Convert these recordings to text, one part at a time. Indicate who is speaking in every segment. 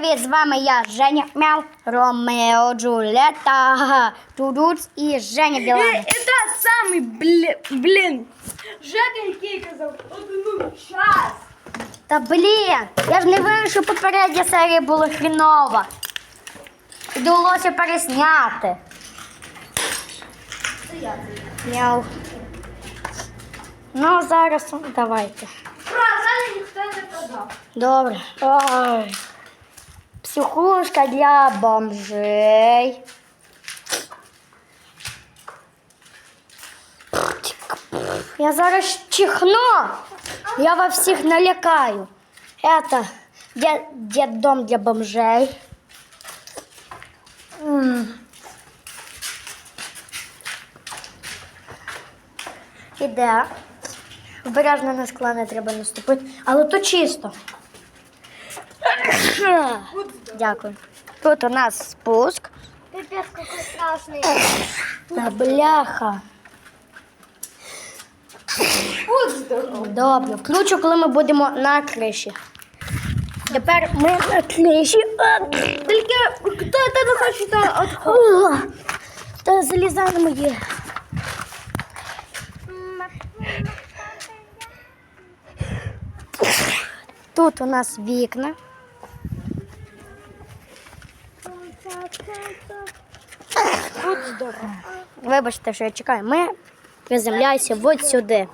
Speaker 1: Привіт, з вами я, Женя Мяу, Ромео Джулета, Тудуц і Женя Білан.
Speaker 2: Это самый, блин, блин. Жека який казав, одну час.
Speaker 1: Та блін, я ж не вирішив, що попередня серія була хрінова. І довелося пересняти. Мяу. Ну, зараз давайте.
Speaker 2: Про Женя ніхто не казав.
Speaker 1: Добре. Ой. Психушка для бомжей. Я зараз чихну. Я вас всіх налякаю. Это дет, детдом для бомжей. Іде. Обережно на скла не треба наступити, але то чисто. Дякую. Тут у нас спуск.
Speaker 2: Пипец, какой страшный.
Speaker 1: Та бляха.
Speaker 2: Здорово.
Speaker 1: Добре, включу, коли ми будемо на криші. Тепер ми на криші. А,
Speaker 2: Только кто это не хочет от...
Speaker 1: о, Та залізай на моє. Тут у нас вікна.
Speaker 2: Вот здорово.
Speaker 1: Вибачте, що я чекаю. Ми приземляємося от сюди.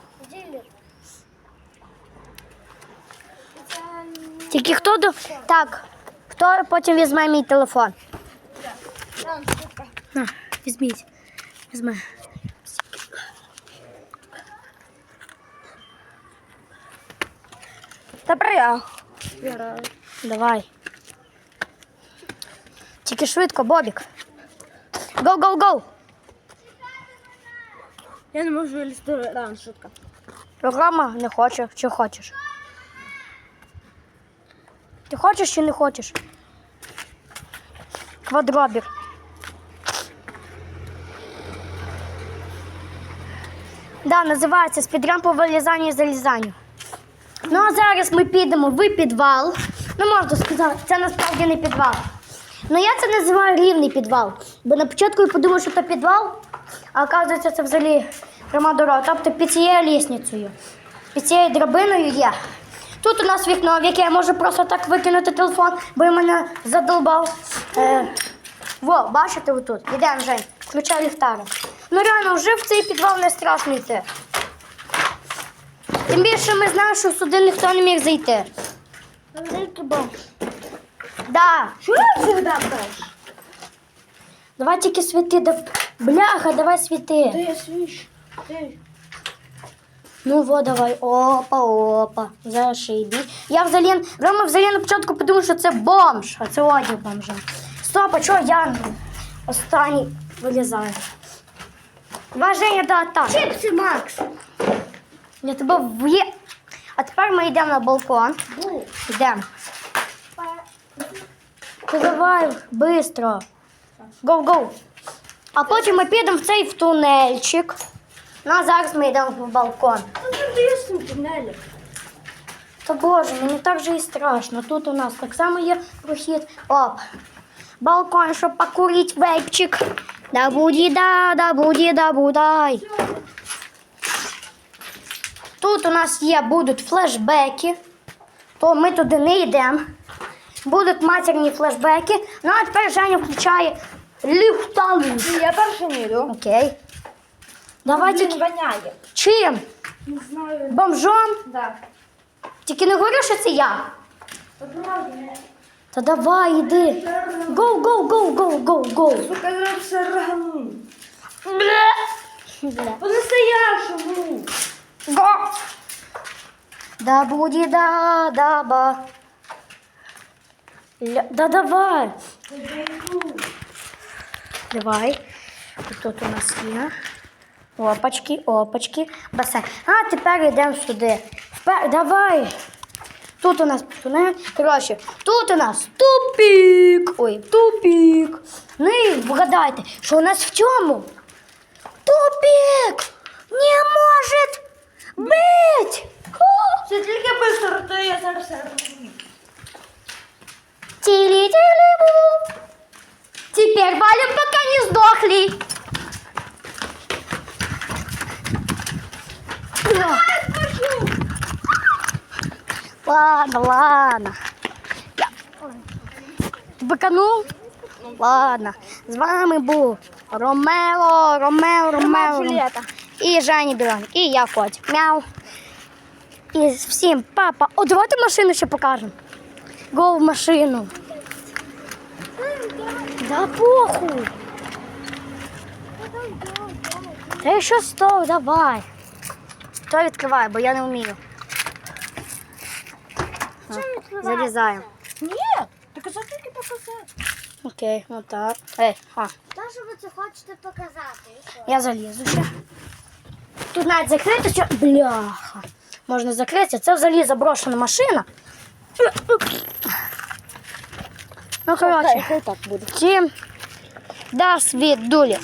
Speaker 1: Тільки хто до. Так, хто потім візьме мій телефон? На, візьміть. Візьме.
Speaker 2: Добре.
Speaker 1: Давай. Тільки швидко, Бобік. Гоу, гоу, гоу.
Speaker 2: Я не можу лізти рано, шутка.
Speaker 1: Програма не хоче, чи хочеш. Ти хочеш чи не хочеш? Квадробір. Да, називається спідрам по вилізанню і залізанню. Ну а зараз ми підемо в підвал. Ну, можна сказати, це насправді не підвал. Ну я це називаю рівний підвал. Бо на початку я подумав, що це підвал, а оказується, це взагалі пряма. Тобто під цією лісницею, під цією драбиною є. Тут у нас вікно, в яке я можу просто так викинути телефон, бо він мене задолбав. Е, во, бачите отут? Ідемо, Жень, включай ліхтарик. Ну реально, вже в цей підвал не страшно йти. Тим більше ми знаємо, що сюди ніхто не міг зайти. Да.
Speaker 2: Що я завжди кажеш?
Speaker 1: Давай тільки світи, да... бляха, давай світи.
Speaker 2: Ти я свіш. Ти.
Speaker 1: Ну во, давай. Опа, опа. Зашибі. Я взагалі, Рома взагалі на початку подумав, що це бомж, а це одяг бомжа. Стоп, а чого я останній вилізаю? Давай, Женя, до атаки.
Speaker 2: Чипси, Макс.
Speaker 1: Я тебе в'є. А тепер ми йдемо на балкон. Йдемо. Давай, швидко. Гоу, гоу. А потім ми підемо в цей в тунельчик. Ну, а зараз ми йдемо в балкон. Та боже, мені так же і страшно. Тут у нас так само є прохід. Оп. Балкон, щоб покурити вейпчик. Да буді да, да буді да будай. Тут у нас є, будуть флешбеки, то ми туди не йдемо. Будуть матерні флешбеки. Ну а тепер Женя включає ліхталу.
Speaker 2: Я перше не йду.
Speaker 1: Окей. Давай
Speaker 2: Блін, воняє.
Speaker 1: Чим?
Speaker 2: Не знаю.
Speaker 1: Бомжом?
Speaker 2: Да.
Speaker 1: Тільки не говори, що це я. Та давай, іди. Гоу, гоу, гоу, гоу, гоу, гоу.
Speaker 2: Сука, я все ргану.
Speaker 1: Бля.
Speaker 2: По-настоящему.
Speaker 1: Го. Да буди да, да ба. Ля- Да давай. Давай. Тут у нас є. Опачки, опачки, басейн. А тепер йдемо сюди. Впер... Давай. Тут у нас тунель. Коротше, тут у нас тупік. Ой, тупік. Ну і вгадайте, що у нас в цьому? Тупік! Не може бить!
Speaker 2: Це тільки быстро, то я зараз все розумію.
Speaker 1: Тили-тили-бу. Теперь валим, пока не сдохли. Ладно, ладно. Я... Биканув? Ладно. З вами був Ромео, Ромео, Ромео.
Speaker 2: Джульєта.
Speaker 1: І Женя Білан. І я Котик. Мяу. І всім папа. О, давайте машину ще покажемо. Го в машину. Да похуй. Та що стов, давай. Хто відкриває, бо я не вмію. Залізаю.
Speaker 2: Ні, так це тільки показати.
Speaker 1: Окей, отак. Ей, а,
Speaker 3: Та, що ви це хочете показати? і що?
Speaker 1: я залізу ще. Тут навіть закрито, що. Бляха. Можна закрити. Це взагалі заброшена машина. Ну, коротше.
Speaker 2: Так буде.
Speaker 1: Всім до свідулі.